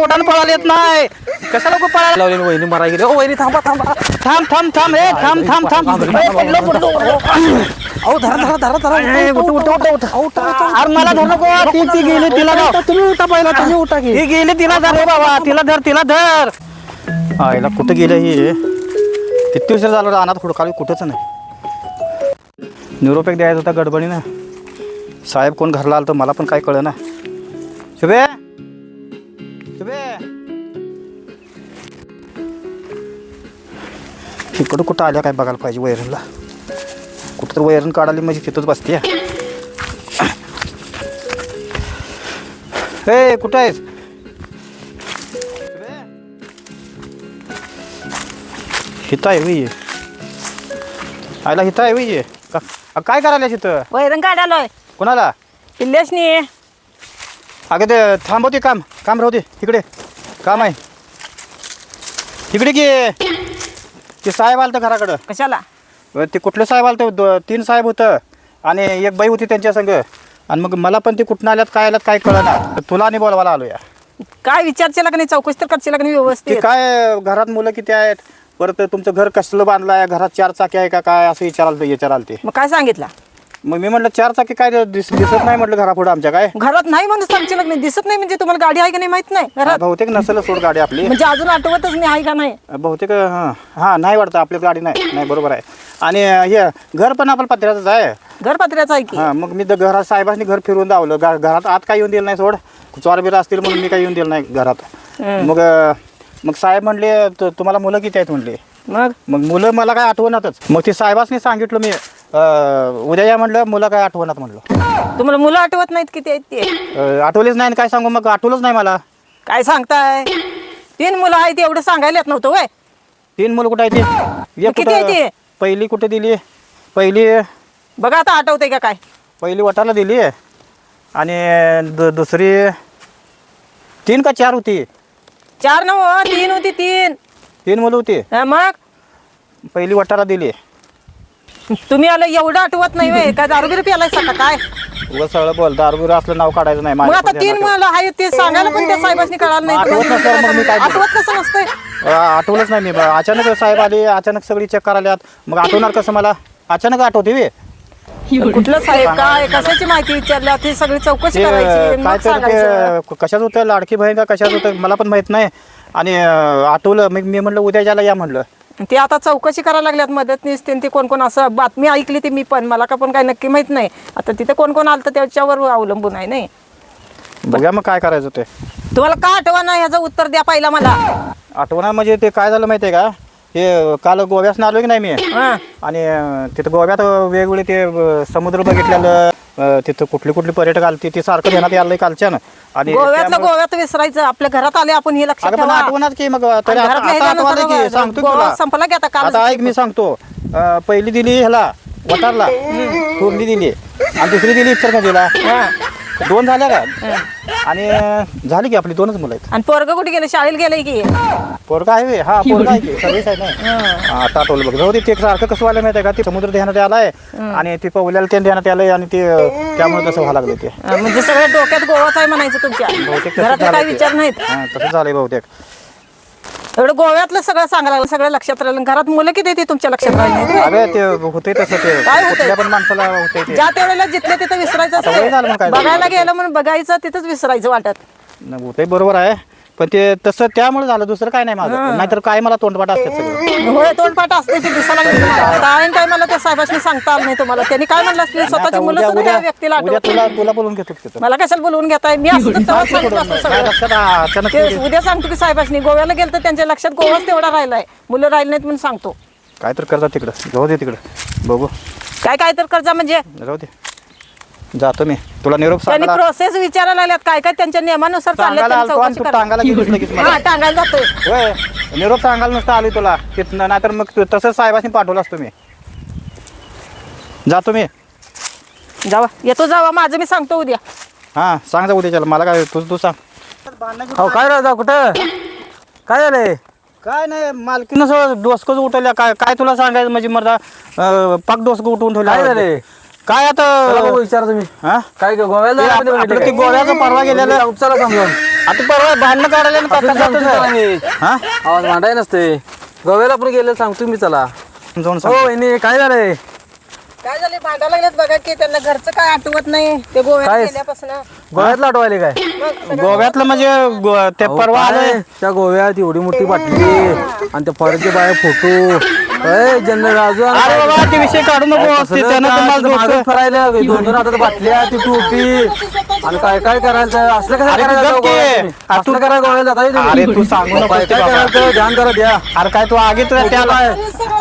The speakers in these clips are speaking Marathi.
पोटानं पळायला येत नाही. कशाला लोक पळायला? लावले वहिनी मराय गेले ओ वहिनी थांबा थांबा. थांब थांब थांब ए थांब थांब थांब. ए, पडलो, पडलो. अहो धरा धरा धरा धरा. उठ, उठ, उठ, उठ. अरे मला धर नको. ती ती गेली तिला धर. तुम्ही उठा पहिला तुम्ही उठा ती गेली तिला धर रे बाबा. तिला धर तिला धर. आईला कुठं गेलं ही? किती उशीर झालं रानात हुडकाली कुठंच नाही. निरोप एक द्यायचा होता गडबडीनं. साहेब कोण घरला आलं तर मला पण काय कळलं ना शुभे! इकडं कुठं आल्या काय बघायला पाहिजे वैरणला? कुठं तर वैरण काढाली म्हणजे तिथंच बसते हे कुठं आहेस? हिता आहे होई आयला हिता आहे अ, काय करायला तिथं वैरण काढालोय कोणाला? पिल्लेशनी अगं ते थांबवते काम. काम राहू दे. तिकडे काम आहे. तिकडे की ते साहेब आलं घराकडं. कशाला? ते कुठले साहेब आलं दो तीन साहेब होतं. आणि एक बाई होती त्यांच्या संग. आणि मग मला पण ते कुठनं आल्यात काय आल्यात काय कळना. तुला आणि बोलवायला आलो या काय विचारचे का नाही? चौकशी तर करशील का नाही ते व्यवस्थित काय घरात मुलं किती आहेत? परत तुमचं घर कसलं बांधलं आहे घरात चार चाकी आहे का काय? असं विचाराल विचाराल ते मग काय सांगितलं? मग मी म्हटलं चार चाकी काय दिस दिसत नाही? म्हटलं घरापुढं आमच्या काय? घरात नाही म्हणून सांगशील नाही दिसत नाही म्हणजे तुम्हाला गाडी आहे का नाही माहीत नाही घरात. बहुतेक नसेल सोड गाडी आपली. म्हणजे अजून आठवतच नाही आहे का नाही? बहुतेक हां हां नाही वाटतं आपली गाडी नाही नाही बरोबर आहे. आणि हे घर पण आपलं पत्र्याचंच आहे. घर पत्र्याचं आहे की? हां मग मी घरात साहेबांनी घर फिरवून दावलं घरात आत काय येऊन दिलं नाही सोड. चोर बिर असतील म्हणून मी काही येऊन दिलं नाही घरात. मग अं, मग साहेब म्हणले "तु- तुम्हाला मुलं किती आहेत? म्हणले. मग? मग मुलं मला काय आठवणातच. मग ते साहेबांनी सांगितलं मी अं, उद्या या म्हणलं मुलं काय आठवणात म्हणलं. तुम्हाला मुलं आठवत नाहीत किती आहेत ते? अं, आठवलेच नाही आणि काय सांगू मग आठवलंच नाही मला. काय सांगताय? तीन मुलं आहेत एवढं सांगायला येत नव्हतं वय. तीन मुलं कुठं आहे ते? किती आहे ते? पहिली कुठे दिली? पहिली बघा आता आठवतंय का काय? पहिली वटाला दिली. आणि दु दुसरी तीन का चार होती? चार नव तीन होती तीन. तीन मुलं होती. हा, मग? पहिली वटाला दिली. तुम्ही आलं एवढं आठवत नाही वय काय दारू बिरू प्यालाय का काय? सगळं बोल दारबुर असलं नाव काढायचं नाही मग माझ्या आता तीन मुलं आहेत ते सांगायला पण त्या साहेबांनी कळालं नाही. आठवत नसल्यावर मग मी काय करू? आठवत कसं नसतंय? आहे. अं, आठवलंच नाही मी. बा- अचानक साहेब आले अचानक सगळी चेक करायला मग आठवणार कसं मला? अचानक आठवते वे कुठलं साहेब काय? कशाची माहिती विचारल्या ती सगळी चौकशी ते करायची काय मग तर सांगायचं. ते कशाच होतं? लाडकी बहीण का कशाच होतं? मला पण माहीत नाही. आणि अं, आठवलं मग मी म्हणलं उद्या ज्याला या म्हणलं. ते आता चौकशी करायला लागल्यात मदतनीस ते कोण कोण असं बातमी ऐकली ती मी पण. मला का पण काय नक्की माहीत नाही. आता तिथे कोण कोण आलं तर त्याच्यावर अवलंबून आहे नाही? बघूया मग काय करायचं ते. तुम्हाला का आठवा नाही ह्याचं उत्तर द्या पहिला मला. आठवणा म्हणजे ते काय झालं माहिती आहे का? हे काल गोव्यासनं आलो की नाही मी? हा. आणि तिथं गोव्यात वेगवेगळे ते अं, समुद्र बघितलेलं अं, तिथं कुठले कुठले पर्यटक आले ते सारखं ध्यानात आलंय कालच्यानं. आणि गोव्यातलं त्यामुळं- गोव्यात विसरायचं आपल्या घरात आले आपण हे लक्षात अगं पण ठेवा. आठवणार की मग तरी आणि आता घरातल्या आता ह्याच्यानं आठवलं की सर्व सांगतो की गोवा तुला. संपला की आता काल आता ऐक मी सांगतो. अं, पहिली दिली ह्याला वटारला. थोरली दिली. आणि दुसरी दिली इचरकंजीला दोन झाल्या का? आणि झाली की आपली दोनच मुलं आहेत. आणि पोरग कुठे गेले? शाळेत गेले की. पोरगा आहे बे. हा पोरगा आहे की. सर्विस आहे ना? हा, आता आठवलं बघ. जाऊ दे ते सारखं कसं व्हायला माहिती आहे का? ते समुद्र ध्यानात आलाय आणि ते पवल्याला ते ध्यानात आलंय आणि ते त्यामुळे तसं व्हायला लागलं ते. हा, म्हणजे सगळ्या डोक्यात गोवाच आहे म्हणायचं तुमच्या. बहुतेक झालं काय ते. विचार नाहीत. हा, तसं झालंय बहुतेक. एवढं गोव्यातलं सगळं सांगायला लागलं सगळं लक्षात राहिलं घरात मुलं किती ते तुमच्या लक्षात राहिले नाहीत? अगं ते होते तसं ते. काय होतंय? कुठल्या पण माणसाला होते ते. ज्या त्यावेळेला जिथले तिथं विसरायचं आता वय झालं मग असतं काय? बघायला गेलं म्हणून बघायचं तिथंच विसरायचं वाटत. होते बरोबर आहे. पण ते तसं त्यामुळे झालं दुसरं काय नाही माझं नाहीतर काय मला तोंडपाठ असतात सगळं. होय तोंडपाठ असते ते दिसायला लागले तुम्हाला. काय काय मला त्या साहेबांनी सांगता आलं नाही तुम्हाला. त्यांनी काय म्हणलं असतील आता स्वतःची मुलं उद्या सुद्धा त्या उद्या व्यक्तीला उद्या आठवत तुला तुला बोलून घेतो तिथं. मला कशाला बोलवून घेताय? मी असं तर तेव्हाच सांगितलं असतं नाही सगळं. लक्षात आ- अचानक ते उद्या सांगतो की साहेबांनी गोव्याला गेलं तर त्यांच्या लक्षात गोवाच तेवढा राहिलाय. मुलं राहिले नाहीत म्हणून सांगतो. काय तर करतात तिकडं. जाऊ दे तिकडं. बघू. काय काय तर कर्जा म्हणजे? जाऊ दे. जातो मी. तुला निरोप त्यांनी सांगायला प्रोसेस विचारायला लागल्यात. काय काय त्यांच्या नियमानुसार चाललंय सांगायला त्यांनी आलतो आणि चौकशी तू करा. टांगायला गेलीस लगेच मला. हा टांगायला जातोय. होय. निरोप सांगायला नुसतं आली तुला. तिथनं नाहीतर मग तू- तसंच साहेबांनी पाठवलं असतो मी. जातो मी. जावा. येतो जावा. माझं मी सांगतो उद्या. हां सांग जा उद्याच्याला. मला काय तू तू सांग. हो काय राजा कुठं? काय झालंय? काय नाही मालकीनं सगळं डोसकंच उठवल्या. काय काय तुला सांगायचं? म्हणजे मला अं, पाक डोसकं उठवून ठेवलं. काय झालंय? काय आता? विचार तुम्ही. हा? काय ग- गोव्याला जायला आपलं ते? गोव्याचं परवा गेलेलं. चला समजावून आता परवा भांडणं काढायला ना. हा? आवाज मांडाय नसते. गोव्याला आपण गेलं सांगतो मी चला. जाऊन हो वहिनी काय झालंय? काय झाले भांडा लागलेत बघा की त्यांना घरचं काय आठवत नाही. ते गोव्यात काय? गेल्यापासून. गोव्यात लाटवायले काय? गोव्यातलं म्हणजे गो- ते अहो, परवा काय? आलं त्या गोव्यात एवढी मोठी बाटली आणि त्या फॉरेनचे बाहेर फोटो. जनरल राजू अरे बाबा ते विषय काढू नको ते त्यानं तुम्हाला दोस्त- फरायला दोन दोन हातात बाटल्या ती टोपी. आणि काय काय करायचं? असलं असलं करायला जाता? अरे तू सांगू काय ध्यान जरा द्या. अरे काय तू आगे त्याला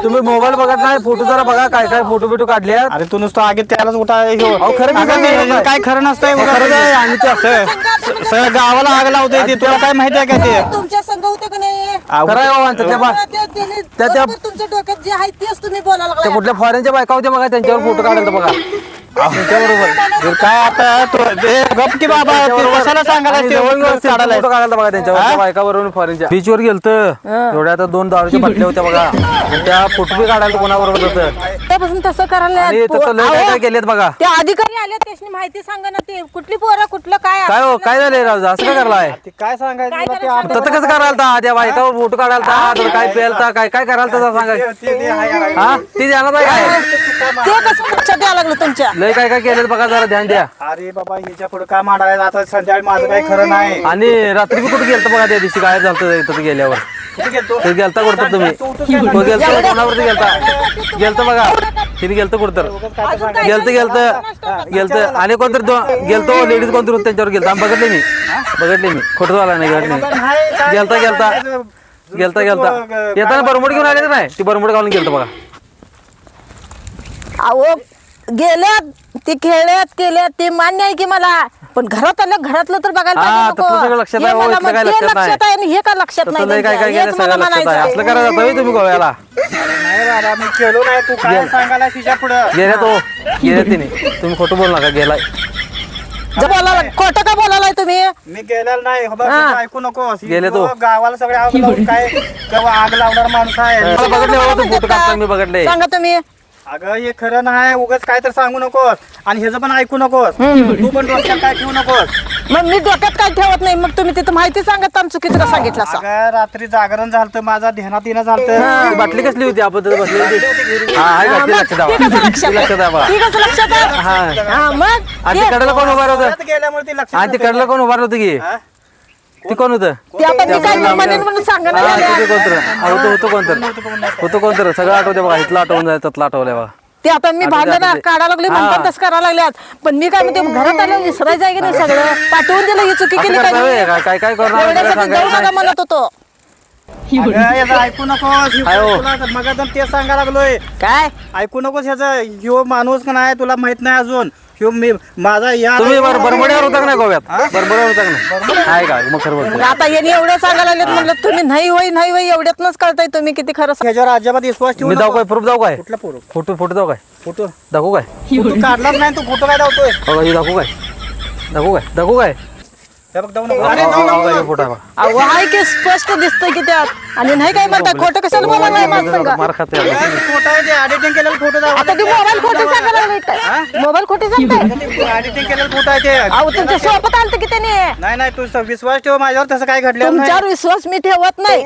तुम्ही मोबाईल बघत नाही फोटो जरा बघा काय काय फोटो बिटो काढले अरे तू नुसतं आगे त्यालाच उठा. अहो, खरं काय? खरं नसतंय आहे आणि ते असं सगळं गावाला आग लावतंय ते. तुला काय माहिती आहे का ते? तुमच्या खरं आहे बाबा, बा- त्या- त्या- बरोबर डोक्यात जे आहे तेच तुम्ही बोलायला त्या लागलाय. कुठल्या फॉरेनच्या बायका होत्या बघा त्यांच्यावर फोटो काढायला बघा ते काय आता तू- गप की बाबा ते कशाला सांगायला ते उगाच काढायला फोटो काढायला बघा त्यांच्यावर त्या बायकाबरोबर फॉरेनच्या बीचवर गेलत. एवढ्या आता दोन दारूच्या बाटल्या होत्या बघा. आणि त्या फोटो बी काढायला कोणाबरोबर होतं? त्यापासून तसं करायला आणि तसं लय काय काय केलेत बघा. ते अधिकारी आले त्याची माहिती सांगा ना ते. कुठली पोरं कुठलं काय काय हो काय झालंय राजू असं काय करलाय? ते काय सांगायचं काय तुला ते करायचं? तसं कसं करायला त्या बायकावर फोटो काढायला तर काय प्यायला काय काय करायला तसं सांगा ते-. हा? ती आहे. काय ते कसं लक्षात यायला लागलं तुमच्या? लय काय काय केलेत बघा जरा ध्यान द्या. अरे बाबा ह्याच्या पुढे काय मांडायला आता संध्याकाळी माझं काही खरं नाही. आणि रात्री बी कुठे गेलत बघा त्या दिवशी? काय झालं इथं गेल्यावर. कुठे गेलतो? ते गेलता कुठं तुम्ही? गेलतो कोणावरती गेलता. गेलत बघा. तिने गेलत कुठं गेलत गेलत. गेलत. आणि कोणतरी गेलतो लेडीज कोणतरी होते त्यांच्यावर गेलता. आम्ही बघितले मी. बघितले मी. खोटं झाला नाही घडले गेलता गेलता. गेलता गेलता. येताना बरमुड घेऊन आले नाही? ती बरमुड घालून गेलत बघा. अहो गेल्यात ते खेळल्यात केल्यात ते मान्य आहे की मला. पण घरात आलं घरातलं तर बघायला हा, पाहिजे तर तू नको. सगळं लक्षात हे आहे, मग ते लक्षात लक्षात आहे आणि हे का लक्षात नाही काय काय त्यांच्या? केलं हेच मला सगळं लक्षात आहे? म्हणायचं असलं करायला जातं होय तुम्ही गोव्याला. नाही बाबा मी केलो नाही तू काय सांगायला तिच्या पुढं? गेल्या तो. गेल्या तिने. तुम्ही खोटं बोल नका गेलाय. जर बोलायला खोटं का बोलायलाय तुम्ही? मी गेलेला नाही हो बा, हा. ऐकू नको. गेले तो. गावाला सगळे आग लावून काय केव्हा आग लावणार माणूस आहे. मला बघितले तू फोटो काढताना मी बघितले सांगा तुम्ही. अगं हे खरं नाही उगाच काय तर सांगू नकोस. आणि ह्याचं पण ऐकू नकोस. तू पण डोक्यात काय ठेवू नकोस. मग मी डोक्यात काय ठेवत नाही? मग तुम्ही तिथं माहिती सांगत आम चुकीचं का सांगितलं असं? अगं रात्री जागरण झालं माझा ध्यानात येणं झालं ती बाटली कसली होती? आपण बसली होती. हा आहे हा, लक्षात ते कसं आहे लक्षात ती लक्षात आहे बघा आहे? ते कसं लक्षात आहे? हा. हा, मग आणि ते- ती कडेला कोण उभार होतं? गेल्यामुळे ती लक्षात आणि ती कडेला कोण उभार होतं की? ती कोण होतं? ते आता मी काय म्हणेन म्हणून सांगा ना हा. ते कोणतर हा, होतं होतं कोणतर होतं कोणतर सगळं आठवते बघा इथलं आठवून जाय त्यातलं आठवलंय बघा. ते आता मी भांडण. काढायला लागले हा. म्हणतात तसं करायला लागल्यात. पण मी काय म्हणते घरात आलं विसरायचं आहे की नाही सगळं? पाठवून दिलं ही चुकी असं केली करता काय होय? काय काय काय करणार आपल्याला एवढ्यासाठी जाऊ सांगायचं नका नाही. म्हणत होतो. अगं, याचं ऐकू नकोस? मग तेच सांगायला लागलोय. काय? ऐकू नकोस ह्याचं ह्यो माणूस का नाही तुला माहीत नाही अजून. ह्यो मी माझा या तुम्ही बर बरमड्यावर होता का नाही गोव्यात. बरबड्यावर होता का नाही आहे का? मग खरं बोलतो आता यांनी एवढं सांगायला लागलेत म्हणलं तुम्ही नाही होई नाही होई एवढ्यातनच कळताय तुम्ही किती खरं सांग- ह्याच्यावर अजिबात विश्वास ठेवू मी जाऊ नको. काय प्रूफ जाऊ काय कुठला पोरं? फोटो फोटो जाऊ काय फोटो. दाखवू काय? तू काढलाच नाही तू फोटो काय दावतोय बघा ही दाखवू काय? दाखवू काय? दाखवू काय? हे बघ. अरे, नको. फोटो आहे बघा. अहो आहे की स्पष्ट दिसतंय की त्यात? आणि नाही काय म्हणताय खोटं कशाला बोलायला नाही माझं संग मार खाते. काय ते फोटो आहे ते. एडिटिंग केलेला फोटो दाव आता ती मोबाईल खोटी सांगायला लागली काय मोबाईल खोटी सांगताय? एडिटिंग केलेला फोटो आहे ते. अहो तुमच्यासोबत आलत की त्याने? नाही नाही तू स- विश्वास ठेव माझ्यावर. तसं काय घडलेलं तुमच्यावर नाही विश्वास मी ठेवत नाही.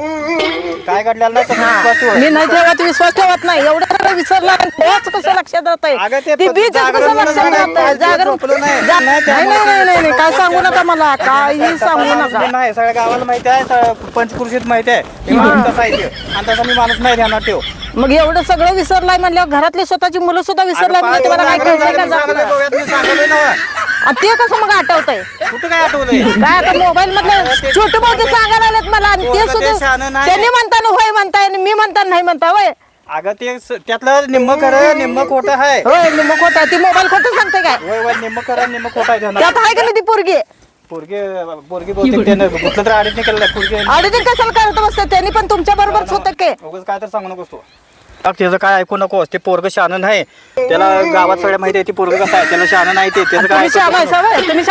काय घडलेलं नाही तसं विश्वास ठेव. मी नाही ठेवत विश्वास ठेवत नाही. एवढं सगळं विसरलं तेच कसं लक्षात राहत अगं ते बीच जागरण म्हणून झालं, झोपलो नाही. नाही, नाही त्यामुळे नाही नाही नाही. काय सांगू नका मला. काही सांगू नका. नाही सगळ्या गावाला माहिती आहे स- पंचकृषीत माहिती आहे. मी माणूस कसा आहे ते. आणि तसा मी माणूस नाही ध्यानात ठेव मग एवढं सगळं विसरलाय म्हणल्यावर घरातली स्वतःची मुलं सुद्धा विसरलाय म्हणजे तुम्हाला काय का ते कसं मग आठवतंय? कुठं काय आठवलंय काय आता मोबाईल मधलं छोटे मोठे सांगायला आलेत मला आणि ते पोरगं ते सुद्धा शहाणं नाही. त्यांनी म्हणताना होय म्हणताय आणि मी म्हणताना नाही म्हणता होय. अगं ते स- त्यातलं निम्म खरं निम्म खोटं आहे होय मग खोटं आहे. ती मोबाईल खोटं सांगते काय? वय वय निम्म खरं निम्म खोटं आहे ध्यानात त्यात आहे का नाही ती पोरगी? पोरगे पोरगी बहुतेक त्यानं कुठलं तर अडिट केलेलं आहे. पोरगी ऑडिटिंग कशाला करत बसतं त्यांनी पण तुमच्या बरोबरच होतं की? उगाच काय तर सांगू नकोस तू. अग त्याचं काय ऐकू नकोस ते पोरग शहाणं नाही त्याला गावात सगळ्या माहिती आहे ती पोरग कसं आहे त्याला शहाणं नाही ते त्याचं काय तुम्ही ऐकू शाळा नको. आहे तुम्ही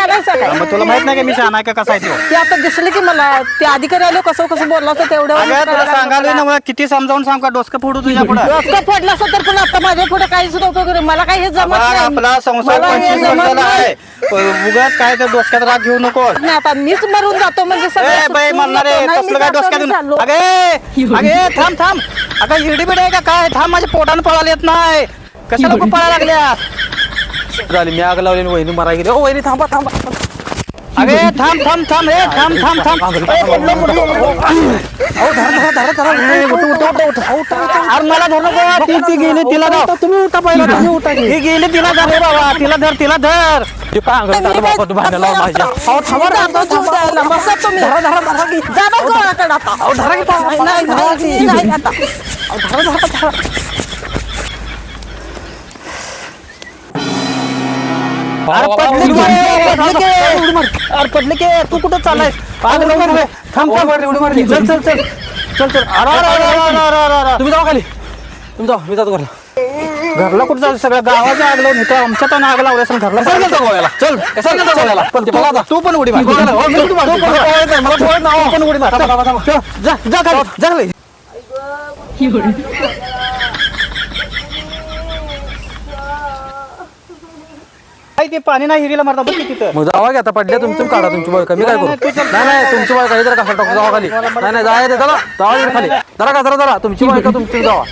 आहे मग तुला माहीत नाही का मी शहाणा आहे का कसा आहे तो? ते आता दिसलं की मला ते अधिकारी आले कसं कसं बोलला असं तेवढं अगं तुला सांगायला ना मला किती समजावून सांग का डोसकं फोडू तुझ्या पुढं? डोसकं फोडलं असं तर पण आता माझ्या पुढे काही सुद्धा उपयोग नाही. मला काही हे जमत नाही. आपला संसार मला हे पंचवीस जमत वर्षाला नाही. आहे. उगाच काय तर डोसक्यात राग घेऊ नको नाही आता मीच मरून जातो म्हणजे सगळं ए बाई सुटून म्हणणार जातो. नाही, मी कसलं काय जातो, डोसक्यात मी. अगे अगे थांब थांब. अगं हिरडी बिडी आहे का? काय? थांब माझ्या पोटानं पळायला येत नाही. कशाला खूप पळायला लागल्या? झाली मी आग लावली आणि वहिनी मरा गेली. ओ वहिनी थांबा थांबा. अगे थांब थांब थांब रे थांब थांब थांब ए, पडलो, पडलो. अहो, धरा, धरा, धरा, धरा. ए, उठ, उठ, उठ, उठ. अरे मला धर नको ती ती गेली तिला धर तुम्ही उठा पहिला तुम्ही उठा ही गेली तिला धर रे बाबा तिला धर तिला धर ते बाई- बाबा तू भांडण लाव माझ्या अहो थांबा रे, जीव द्यायला. बसा तुम्ही. धरा धरा धरा की जा बा गोळाकडे आता. अहो धरा की नाही, नाही, नाही, आता. अहो, धरा धरा धरा अरे पडली की, तू कुठं चाललाय थांब चल चल चल. चल चल. अरे अरे अरे अरे अरे अरे अरे तुम्ही जावा खाली. तुम्ही मी जातो घरला. घरला कुठं चालू सगळ्या गावाच्या आग लावून इथं आमच्यात आग लावल्या असेल घरला. कशाला गेलता गोव्याला? चल गेलता गोव्याला? पण ते बघा आता. तू पण उडी मार. हो, तू उडी मार. पण उडी मार. जा जा खाली. जा. खाली. काय ते पाणी नाही हिरीला मारता बघ की तिथं. मग जावा की आता पडल्या तुमचं काढा तुमची बळका. मी काय नाही, नाही, करू. नाही नाही तुमची बळका इतर कसा टाकू जावा खाली. नाही नाही जाय चला जावा इकडे खाली. जरा का जरा जरा. तुमची बळका तुमची जावा.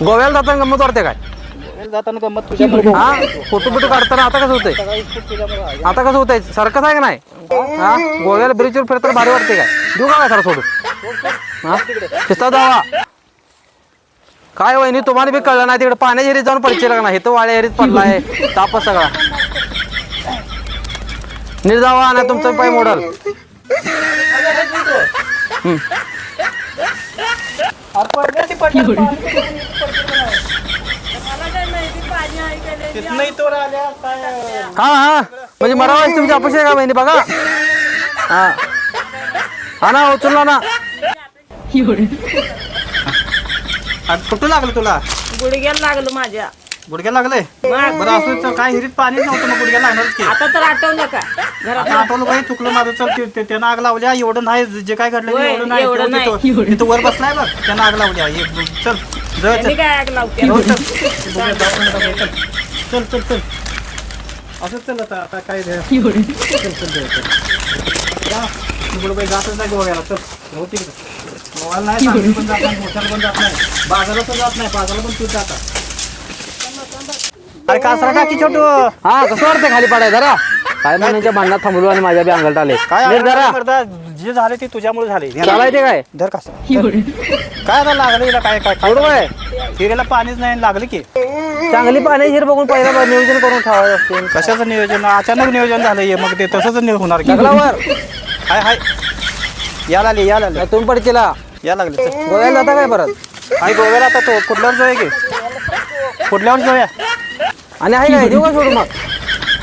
गोव्याला जाताना गंमत वाटते काय? जाताना गंमत तुझ्याकडे. हा? फोटो बिटो काढताना आता कसं होतंय? आता कसं होतंय? सारखंच आहे का नाही? हा? गोव्याला ब्रिजवर फिरताना भारी वाटते काय? देऊ का खरं सोडून? हा? शिस्ता जावा काय वहिनी तुम्हाला बी कळलं नाही तिकडे पाण्याच्या हेरीत जाऊन पडचे का नाही? इथं वाड्या हेरीत पडलाय तापच सगळा. नीट जावा ना तुमचं पाय मोडल. तो हा हा. म्हणजे मरावायची तुमची अपेक्षा आहे का बहिणी बघा. हा. हा ना उचलला ना अरे कुठं लागलं तुला गुडघ्याला लागलं माझ्या गुडघ्या लागलंय बरं असं चल, काय हिरीत पाणीच नव्हतं मग गुडघ्या लागणारच की आता तर आठवलं का घरात आता आठवलं बाई चुकलं माझं चल ते- ते- त्यानं आग लावल्या एवढं नाही जे काय घडलं ते होय, एवढं नाही एवढं तेव्हा नाही. तिथं- तिथं वर बसलाय बघ त्यानं आग लावल्या हे चल त्यांनी चल काय आग लावते हो, चल. बघूया, जाऊन बघूया, चल. चल चल चल असंच चल आता आता काय रे. चल चल चल चल जा तिकडं बाई जातच नाही गोव्याला चल तिकडं गोव्याला नाही सांगली पण जात नाही मोठ्याला पण जात नाही बाजाराला पण जात नाही बाजाराला पण तू जाता. अरे कासरा टाकी छोटू. हा कसं वाटतंय खाली पडाय जरा. काय म्हणायच्या भांडणात थांबलो आणि माझ्या बी अंगात आले. काय नीट जरा करता? जे झाले ते तुझ्यामुळे झाले. चालायचे काय? धर कसं काय आता लागलं हिला? काय काय काय हिरेला पाणीच नाही लागलं की. चांगली पाण्याची हिर बघून पहिला बा- नियोजन करून ठेवायचं असते. कशाचं नियोजन? अचानक नियोजन झालं हे मग ते तसंच नि- होणार की. हाय हाय. या लागले या लागले नाही तुम्ही पडचेला या लागले चल. गोव्याला जाता काय परत? हाय गोव्याला आता तो कुठल्यावर जाऊया की? कुठल्यावर जाऊया? आणि आहे काय? देऊ का सोडू मग?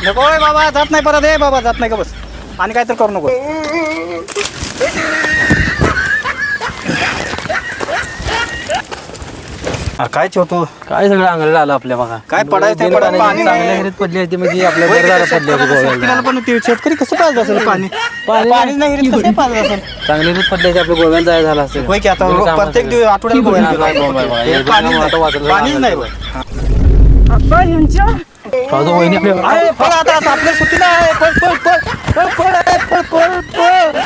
नको होय बाबा जात नाही परत. ए बाबा जात नाही का बस? आणि काय तर करू नको. काय छोटू काय सगळं अंगाला आलं आपल्या बघा. काय पडायचं ते बिन पडा, पाण्याची पाणी नाही. चांगल्या हिरीत पडली होती म्हणजे आपल्या घरदारात पडली होती गोव्याला शेतकऱ्याला पण ते शेतकरी कसं पाजत असेल पाणी नाही. हिरीत कसं पाजत असेल? चांगली हिरीत पडली होती आपल्या गोव्याला जायला झालं असेल. होय की आता प्रत्येक. दिवस आठवड्याला गोव्याला पाणीच वाचलं नाही. पाणीच नाही पाहतो वहिनी आपल्या अरे पळ आता आता आपल्या सुट्टीला आहे पळ पळ पळ पळ पळ आहे, पळ. पळ पळ.